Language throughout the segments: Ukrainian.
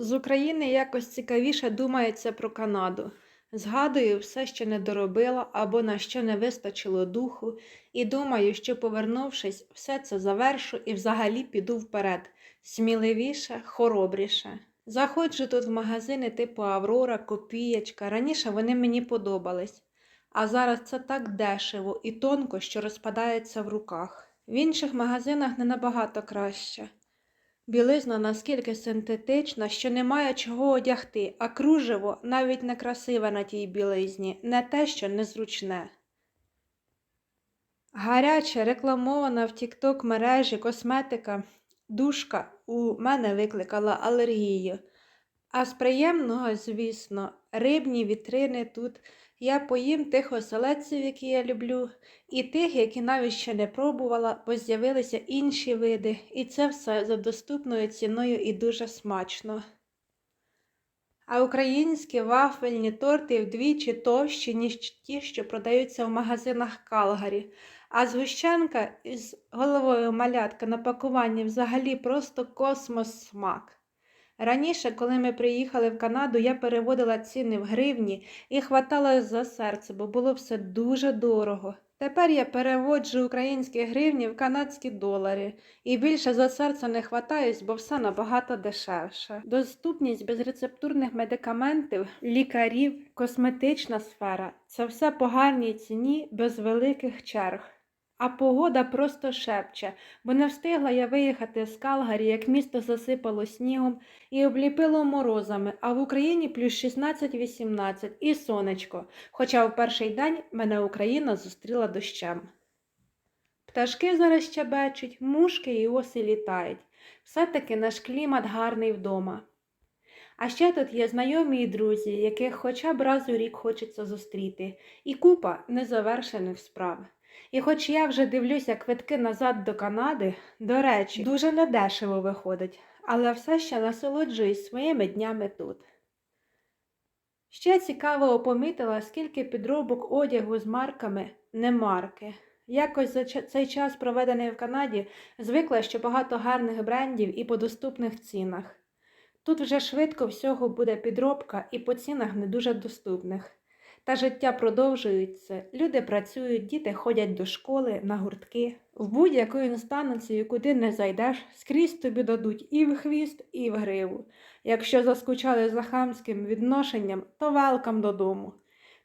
З України якось цікавіше думається про Канаду. Згадую все, що не доробила або на що не вистачило духу, і думаю, що, повернувшись, все це завершу і взагалі піду вперед, сміливіше, хоробріше. Заходжу тут в магазини типу Аврора, Копієчка. Раніше вони мені подобались, а зараз це так дешево і тонко, що розпадається в руках. В інших магазинах не набагато краще. Білизна наскільки синтетична, що немає чого одягти, а кружево навіть не красиве на тій білизні, не те, що незручне. Гаряча, рекламована в TikTok мережі косметика душка у мене викликала алергію. А з приємного, звісно, рибні вітрини тут. Я поїм тих оселедців, які я люблю, і тих, які навіть ще не пробувала, бо з'явилися інші види, і це все за доступною ціною і дуже смачно. А українські вафельні торти вдвічі товщі, ніж ті, що продаються в магазинах Калгарі. А згущенка із головою малятка на пакуванні взагалі просто космос смак. Раніше, коли ми приїхали в Канаду, я переводила ціни в гривні і хватала за серце, бо було все дуже дорого. Тепер я переводжу українські гривні в канадські долари і більше за серце не хватаюсь, бо все набагато дешевше. Доступність безрецептурних медикаментів, лікарів, косметична сфера це все по гарній ціні без великих черг. А погода просто шепче, бо не встигла я виїхати з Калгарі, як місто засипало снігом і обліпило морозами, а в Україні плюс 16-18 і сонечко, хоча в перший день мене Україна зустріла дощем. Пташки зараз щебечуть, мушки і оси літають. Все-таки наш клімат гарний вдома. А ще тут є знайомі і друзі, яких хоча б раз у рік хочеться зустріти, і купа незавершених справ. І хоч я вже дивлюся квитки назад до Канади, до речі, дуже недешево виходить, але все ще насолоджуюсь своїми днями тут. Ще цікаво помітила, скільки підробок одягу з марками не марки. Якось за цей час, проведений в Канаді, звикла, що багато гарних брендів і по доступних цінах. Тут вже швидко всього буде підробка і по цінах не дуже доступних. Та життя продовжується, люди працюють, діти ходять до школи, на гуртки. В будь-яку інстанцію, куди не зайдеш, скрізь тобі дадуть і в хвіст, і в гриву. Якщо заскучали за хамським відношенням, то велкам додому.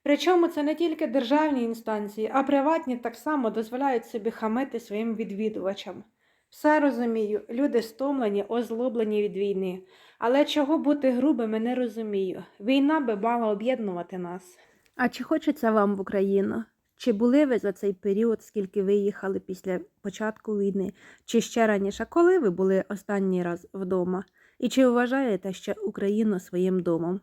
Причому це не тільки державні інстанції, а приватні так само дозволяють собі хамити своїм відвідувачам. Все розумію, люди стомлені, озлоблені від війни. Але чого бути грубими, не розумію. Війна би мала об'єднувати нас. А чи хочеться вам в Україну? Чи були ви за цей період, скільки ви їхали після початку війни, чи ще раніше, коли ви були останній раз вдома? І чи вважаєте ще Україну своїм домом?